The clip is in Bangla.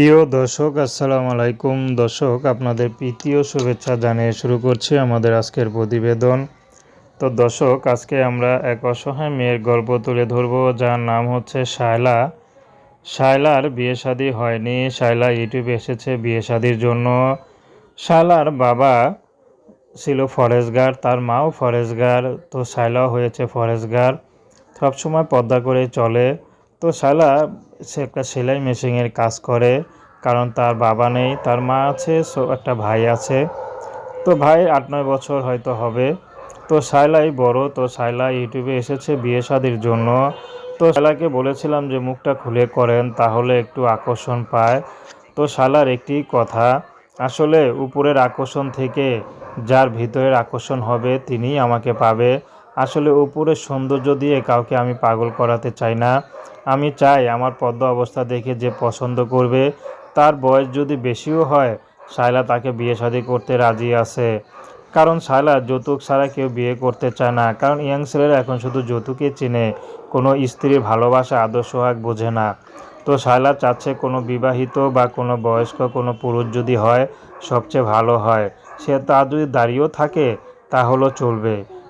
প্রিয় দর্শক, আসসালামু আলাইকুম। দর্শক, আপনাদের প্রীতি ও শুভেচ্ছা জানিয়ে শুরু করছি আমাদের আজকের প্রতিবেদন। তো দর্শক, আজকে আমরা এক অসহায় মেয়ের গল্প তুলে ধরব, যার নাম হচ্ছে শায়লা। শায়লার বিয়ে শাদী হয়নি। শায়লা ইউটিউবে এসেছে বিয়ে শাদির জন্য। শায়লার বাবা ছিল ফরেস্ট গার্ড তার মাও ফরেস্ট গার্ড তো শায়লাও হয়েছে ফরেস্ট গার্ড সবসময় পর্দা করে চলে। তো শালা, সে একটা সেলাই মেশিনের কাজ করে, কারণ তার বাবা নেই, তার মা আছে, সো একটা ভাই আছে। তো ভাই আট নয় বছর হয়তো হবে। তো শায়লাই বড়, তো শায়লা ইউটিউবে এসেছে বিয়ে শাদির জন্য। তো শায়লাকে বলেছিলাম যে মুখটা খুলে করেন, তাহলে একটু আকর্ষণ পায়। তো শালার একটি কথা, আসলে উপরের আকর্ষণ থেকে যার ভিতরের আকর্ষণ হবে তিনিই আমাকে পাবে। আসলে উপরের সৌন্দর্য দিয়ে কাউকে আমি পাগল করাতে চাই না। আমি চাই আমার পদ্ম অবস্থা দেখে যে পছন্দ করবে, তার বয়স যদি বেশিও হয়, শায়লা তাকে বিয়ে শাদী করতে রাজি আছে। কারণ শায়লা যৌতুক ছাড়া কেউ বিয়ে করতে চায় না, কারণ ইয়াং ছেলেরা এখন শুধু যৌতুকে চেনে, কোনো স্ত্রীর ভালোবাসা আদর্শ হাক বোঝে না। তো শায়লা চাচ্ছে কোনো বিবাহিত বা কোনো বয়স্ক কোনো পুরুষ যদি হয়, সবচেয়ে ভালো হয়। সে তা যদি দাঁড়িয়েও থাকে তাহলেও চলবে।